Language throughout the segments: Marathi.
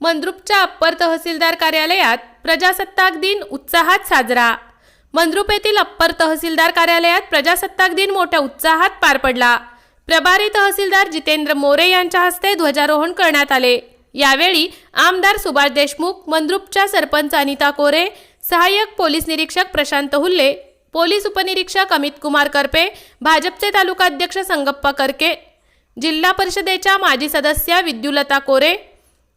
मंद्रुपच्या अप्पर तहसीलदार कार्यालयात प्रजासत्ताक दिन उत्साहात साजरा. मंद्रुप येथील अप्पर तहसीलदार कार्यालयात प्रजासत्ताक दिन मोठ्या उत्साहात पार पडला. प्रभारी तहसीलदार जितेंद्र मोरे यांच्या हस्ते ध्वजारोहण करण्यात आले. यावेळी आमदार सुभाष देशमुख मंद्रुपच्या सरपंच अनिता कोरे सहाय्यक पोलीस निरीक्षक प्रशांत हुल्ले पोलीस उपनिरीक्षक अमित कुमार करपे भाजपचे तालुकाध्यक्ष संगप्पा करके जिल्हा परिषदेच्या माजी सदस्या विद्युलता कोरे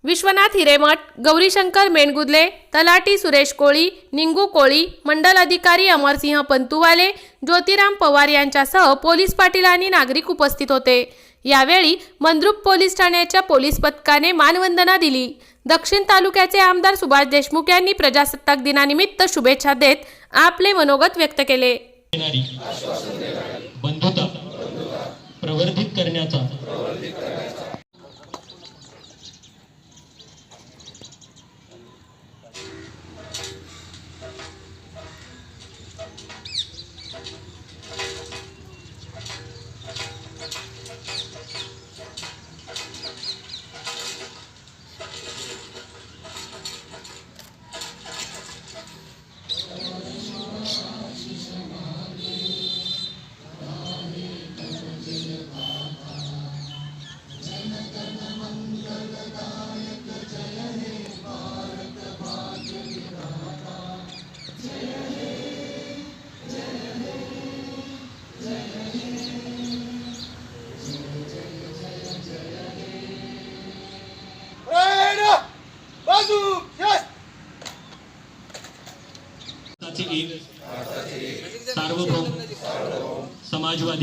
विश्वनाथ हिरेमठ गौरीशंकर मेणगुदले तलाटी सुरेश कोळी निंगू कोळी मंडल अधिकारी अमरसिंह पंतुवाले ज्योतिराम पवार यांच्यासह पोलीस पाटील आणि नागरिक उपस्थित होते. यावेळी मंद्रुप पोलीस ठाण्याच्या पोलीस पथकाने मानवंदना दिली. दक्षिण तालुक्याचे आमदार सुभाष देशमुख यांनी प्रजासत्ताक दिनानिमित्त शुभेच्छा देत आपले मनोगत व्यक्त केले. बंधुता प्रवर्धित करण्याचा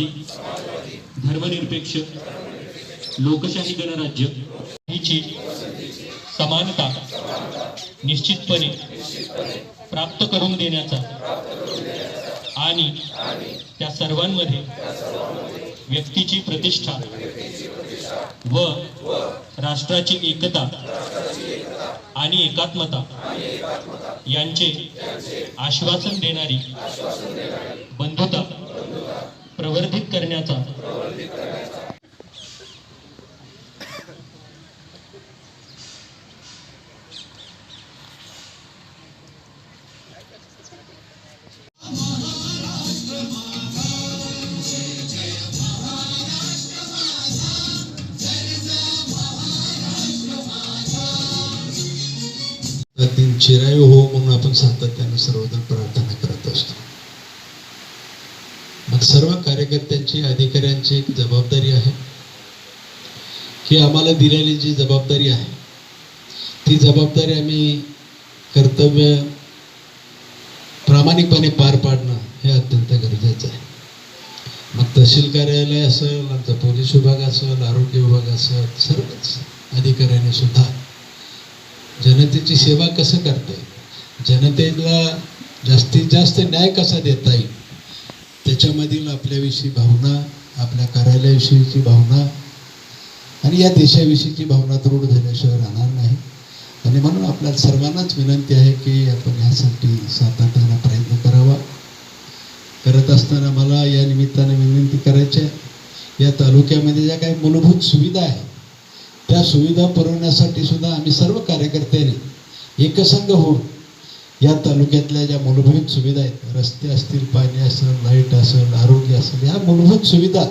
समाजवादी धर्मनिरपेक्ष लोकशाही गणराज्य हिची समानता निश्चितपणे प्राप्त करून देण्याचा आणि त्या सर्वांमध्ये व्यक्तीची प्रतिष्ठा व राष्ट्राची एकता आणि एकात्मता यांचे आश्वासन देणारी तीन चिरायू हो म्हणून आपण सातत्यानं सर्वजण प्रार्थना करत असतो. मग सर्व कार्यकर्त्यांची अधिकाऱ्यांची एक जबाबदारी आहे की आम्हाला दिलेली जी जबाबदारी आहे ती जबाबदारी आम्ही कर्तव्य प्रामाणिकपणे पार पाडणं हे अत्यंत गरजेचं आहे. मग तहसील कार्यालय असेल आमचा पोलीस विभाग असेल आरोग्य विभाग असेल सर्वच अधिकाऱ्यांनी सुद्धा जनतेची सेवा कसं करता? येईल जनतेला जास्तीत जास्त न्याय कसा देता येईल? त्याच्यामधील आपल्याविषयी भावना आपल्या कार्यालयाविषयीची भावना आणि या देशाविषयीची भावना दृढ झाल्याशिवाय राहणार नाही. आणि म्हणून आपल्या सर्वांनाच विनंती आहे की आपण यासाठी सातत्यानं प्रयत्न करावा. करत असताना मला या निमित्तानं विनंती करायची आहे. या तालुक्यामध्ये ज्या काही मूलभूत सुविधा आहेत त्या सुविधा पुरवण्यासाठी सुद्धा आम्ही सर्व कार्यकर्त्यांनी एकसंघ होऊन या तालुक्यातल्या ज्या मूलभूत सुविधा आहेत रस्ते असतील पाणी असेल लाइट असेल आरोग्य असेल ह्या मूलभूत सुविधा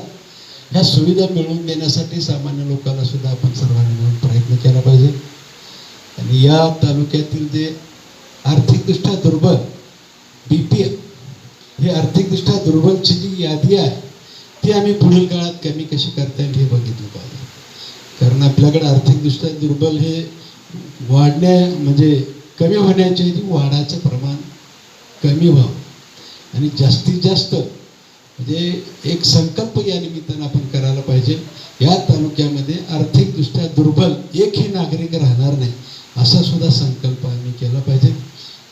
ह्या सुविधा मिळवून देण्यासाठी सामान्य लोकांना सुद्धा आपण सर्वांनी मिळून प्रयत्न केला पाहिजे. आणि या तालुक्यातील जे आर्थिकदृष्ट्या दुर्बल बी पी एल ही आर्थिकदृष्ट्या दुर्बलची जी यादी आहे ती आम्ही पुढील काळात कमी कशी करता येईल हे बघितलं पाहिजे. कारण आपल्याकडे आर्थिकदृष्ट्या दुर्बल हे वाढण्या म्हणजे कमी होण्याच्या वाढाचं प्रमाण कमी व्हावं. आणि जास्तीत जास्त म्हणजे एक संकल्प या निमित्तानं आपण करायला पाहिजे. या तालुक्यामध्ये आर्थिकदृष्ट्या दुर्बल एकही नागरिक राहणार नाही असा सुद्धा संकल्प आम्ही केला पाहिजे.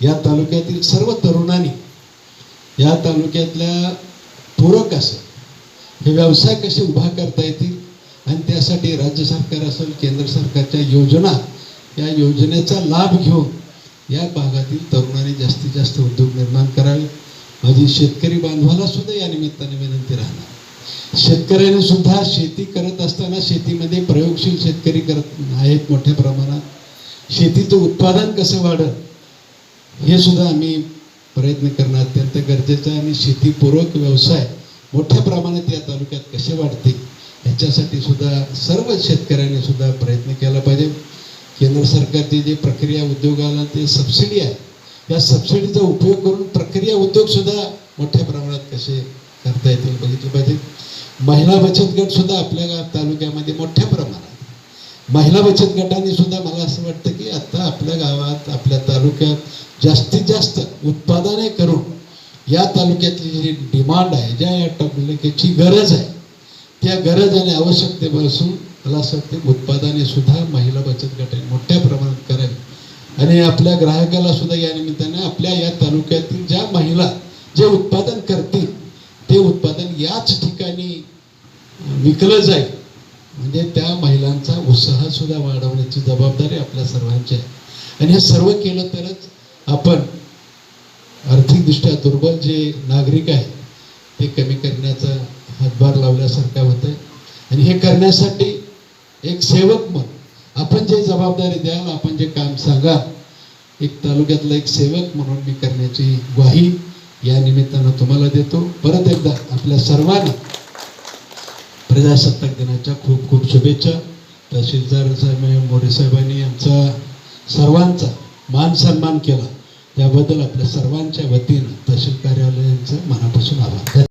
या तालुक्यातील सर्व तरुणांनी या तालुक्यातल्या पूरक असं हे व्यवसाय कसे उभा करता येतील त्यासाठी राज्य सरकार असेल केंद्र सरकारच्या योजना या योजनेचा लाभ घेऊन या भागातील तरुणांनी जास्तीत जास्त उद्योग निर्माण करावे. माझी शेतकरी बांधवाला सुद्धा या निमित्ताने विनंती राहणार. शेतकऱ्याने सुद्धा शेती करत असताना शेतीमध्ये प्रयोगशील शेतकरी करत आहेत मोठ्या प्रमाणात. शेतीचं उत्पादन कसं वाढत हे सुद्धा आम्ही प्रयत्न करणं अत्यंत गरजेचं आहे. आणि शेतीपूरक व्यवसाय मोठ्या प्रमाणात या तालुक्यात कसे वाढते ह्याच्यासाठी सुद्धा सर्व शेतकऱ्यांनी सुद्धा प्रयत्न केला पाहिजे. केंद्र सरकारची जी प्रक्रिया उद्योगाला ते सबसिडी आहे. या सबसिडीचा उपयोग करून प्रक्रिया उद्योग सुद्धा मोठ्या प्रमाणात कसे करता येतील बघितलं पाहिजे. महिला बचत गट सुद्धा आपल्या गाव तालुक्यामध्ये मोठ्या प्रमाणात. महिला बचत गटाने सुद्धा मला असं वाटतं की आता आपल्या गावात आपल्या तालुक्यात जास्तीत जास्त उत्पादने करून या तालुक्यातली जी डिमांड आहे ज्या या तालुक्याची गरज आहे त्या गरज आणि आवश्यकतेपासून मला असं वाटतं उत्पादने सुद्धा महिला बचत गटाने मोठ्या प्रमाणात करावी. आणि आपल्या ग्राहकाला सुद्धा या निमित्ताने आपल्या या तालुक्यातील ज्या महिला जे उत्पादन करतील ते उत्पादन याच ठिकाणी विकलं जाईल. म्हणजे त्या महिलांचा उत्साह सुद्धा वाढवण्याची जबाबदारी आपल्या सर्वांची आहे. आणि हे सर्व केलं तरच आपण आर्थिकदृष्ट्या दुर्बल जे नागरिक आहेत ते कमी करण्याचा हातभार लावल्यासारखं होतं आणि हे करण्यासाठी एक सेवक म्हणून आपण जे जबाबदारी द्याल आपण जे काम सांगा एक तालुक्यातला एक सेवक म्हणून मी करण्याची ग्वाही या निमित्तानं तुम्हाला देतो. परत एकदा आपल्या सर्वांना प्रजासत्ताक दिनाच्या खूप खूप शुभेच्छा. तहसीलदार साहेब मोरे साहेबांनी आमचा सर्वांचा मान सन्मान केला. त्याबद्दल आपल्या सर्वांच्या वतीनं तहसील कार्यालयांचं मनापासून आभार.